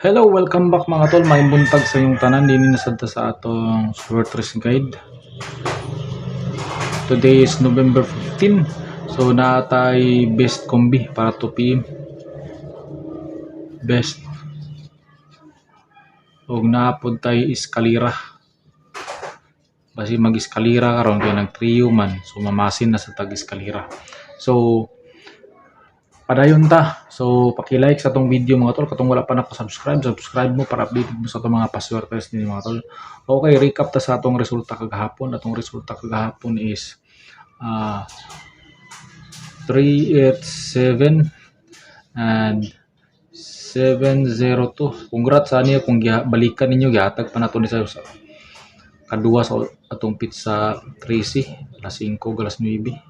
Hello, welcome back mga tol. May buntag sa inyong tanan. Dini nasad ta sa atong race guide. Today is November 15. So naatay best combi para 2 PM. Best. Og naapod tay iskalira. Basi mag-iskalira karon kay nag trio man. So mamasin na sa tag iskalira. So Padayon ta. So, paki-like sa tong video mga tol. Katong wala pa naka-subscribe, subscribe mo para updated mo sa tong mga paswertes ni mga tol. Okay, recap ta sa atong resulta kagahapon. Atong resulta kagahapon is uh, 387 and 702. Congrats sa niya kung balikan ninyo gihatag pa nato ni sa kaduwa sa atong pizza 3C alas 5 alas 9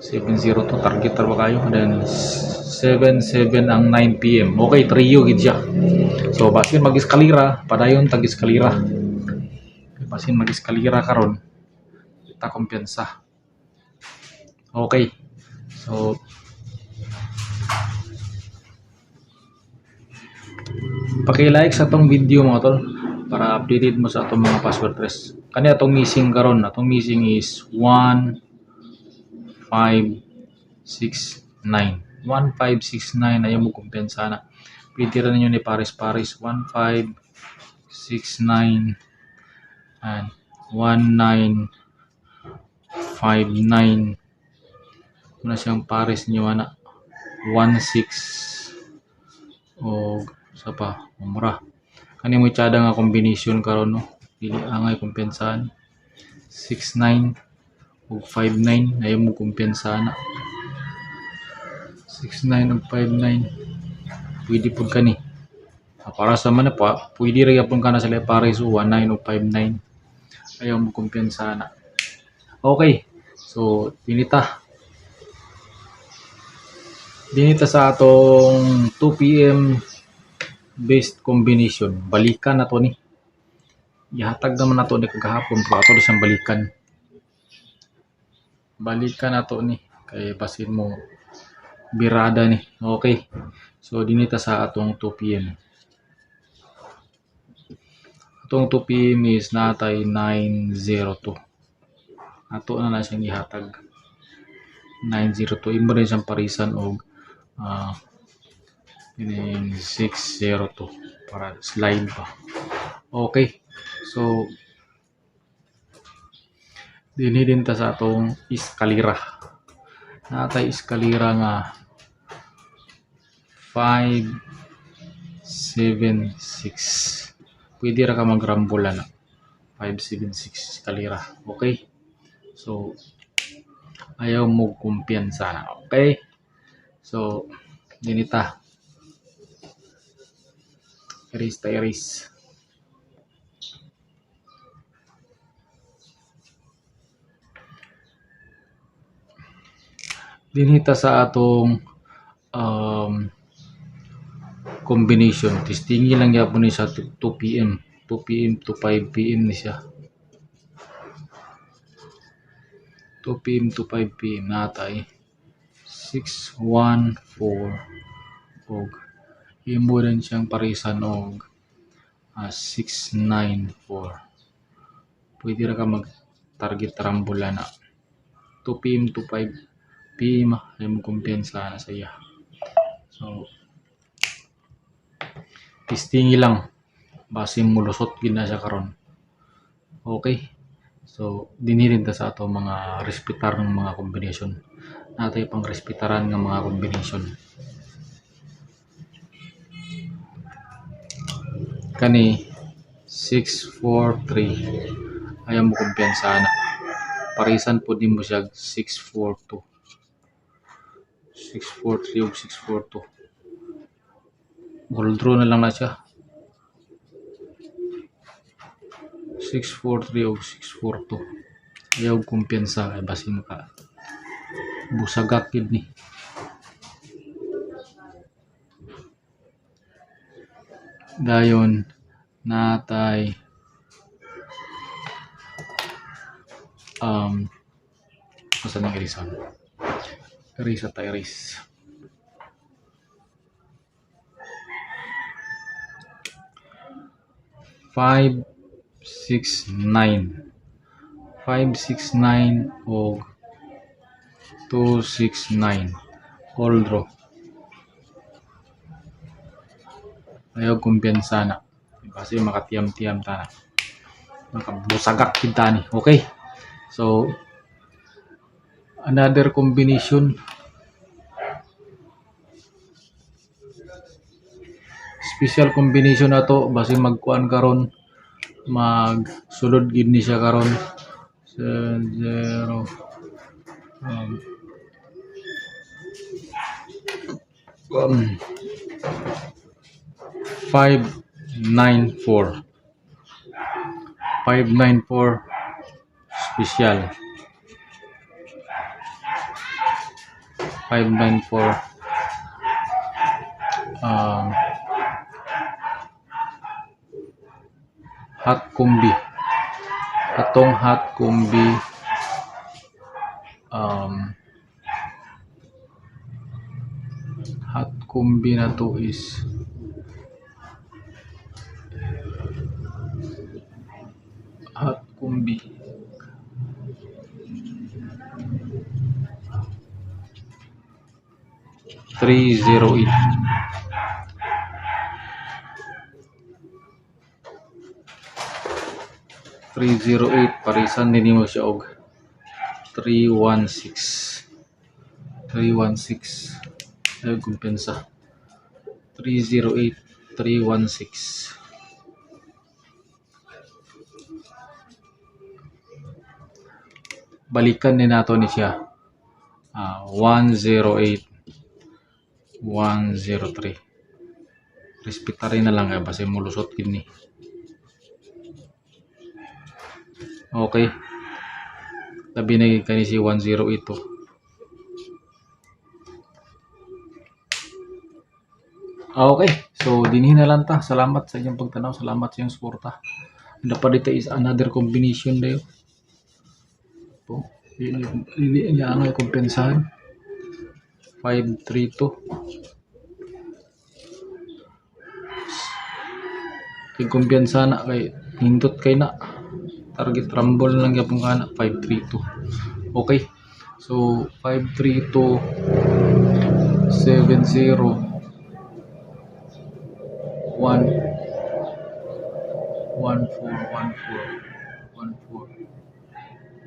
702 target ra ba kayo then 77 ang 9 PM okay trio gid siya so basin mag eskalira padayon tag eskalira basin mag eskalira karon. Kita kumpiyansa. Okay. So paki-like sa tong video mga tol para updated mo sa atong mga password press. Kani atong missing karon. Atong missing is 1 5, 6, 9. 1, 5, 6, 9. Ayaw mo kumpensa na. Rin ninyo ni Paris-Paris. 1, 5, 6, 9. And 1, 9, 5, 9. Muna siyang Paris niyo na. 1, 6. O sa pa. Umra. Kani mo itsada nga combination karon no. Dili angay kumpensahan. 6, 9 ug 59 ayaw mo kumpiyansa na 69 ug 59 pwede pud kani Ah, para sa man pa pwede ra gyapon kana sa pares 19 ug 59 ayaw mo kumpiyansa na okay. So dinita. Dinita sa atong 2 PM based combination. Balikan na to ni. Ihatag naman na to ni kagahapon. Pero ato na siyang balikan balikan na to ni. Kay basin mo birada ni. Okay. So dinita sa atong 2 PM atong 2 PM is natay 902 ato na na siyang ihatag. 902 imo rin parisan og ah kining 602 para slide pa. Okay. So dinhi din ta sa atong iskalira. Natay iskalira nga 5 7 6 pwede ra ka magrambula na. 5 7 6 iskalira. Okay? So ayaw mo kumpiyansa. Na okay? So dinita erase ta erase dinhita sa atong um, combination. Testingi lang gyapon ni sa 2 PM 2 PM to 5 PM ni siya. 2 PM to 5 PM natay 614 og. Imo rin siyang parisan og ah, 694 pwede ra ka mag target rambola na 2 PM to 5 PM ay mo kumpiyansa na sa iya. So testingi lang. Base mulusot gid na siya karon. Okay. So dinirin ta sa ato mga respetar ng mga combination natay pang respetaran ng mga combination kani 643 ayaw mo kumpiyansa na. Parisan po din mo siya 642 643 ug 642 Gold na lang na siya. 643 ug 642 ayaw kumpiyansa kay basin ka busagak gid ni. Dayon natay um asa nang irisan Teresa Tyrese. Five, six, nine. Five, six, nine, og two, six, nine. All draw. Ayaw kumpiyansa na. Kasi makatiyam-tiyam ta na. Makabusagak kita ni. Okay. So, another combination. Special combination na to basi magkuan karon. Mag sulod gid ni siya karon. Se- zero. Um, um, five nine four. Five nine four. Special 594 um, hot combi atong hot combi um, hot combi na to is hot combi 308 308 parisan din mo siya og 316 316 ay kumpensa. 308 316 balikan ni nato ni siya. Ah, uh, 108 103 respetarin na lang kaya basi mulusot gini okay. Tabi na kani si 108 to Ah, okay. So dinhi na lang ta. Salamat sa inyong pagtanaw. Salamat sa inyong suporta. Pa dito is another combination dayo po. Hindi hindi niya ang kompensahan 532 kay kumpiyansa na kay hindot kay na. Target rumble lang yapon kana 532 okay. So 532 70 1 1 4 1 4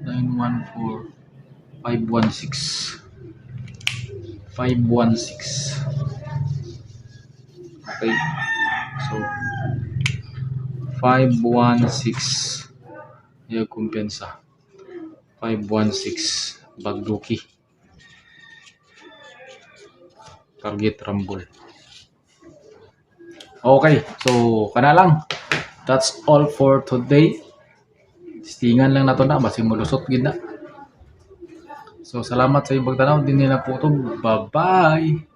914 516 516 okay so 516 yung kumpensa 516 bagduki. Target rumble. Okay so kana lang. That's all for today. Tingan lang nato na basi mulusot gid na so salamat sa inyong pagtanaw din nila po to bye bye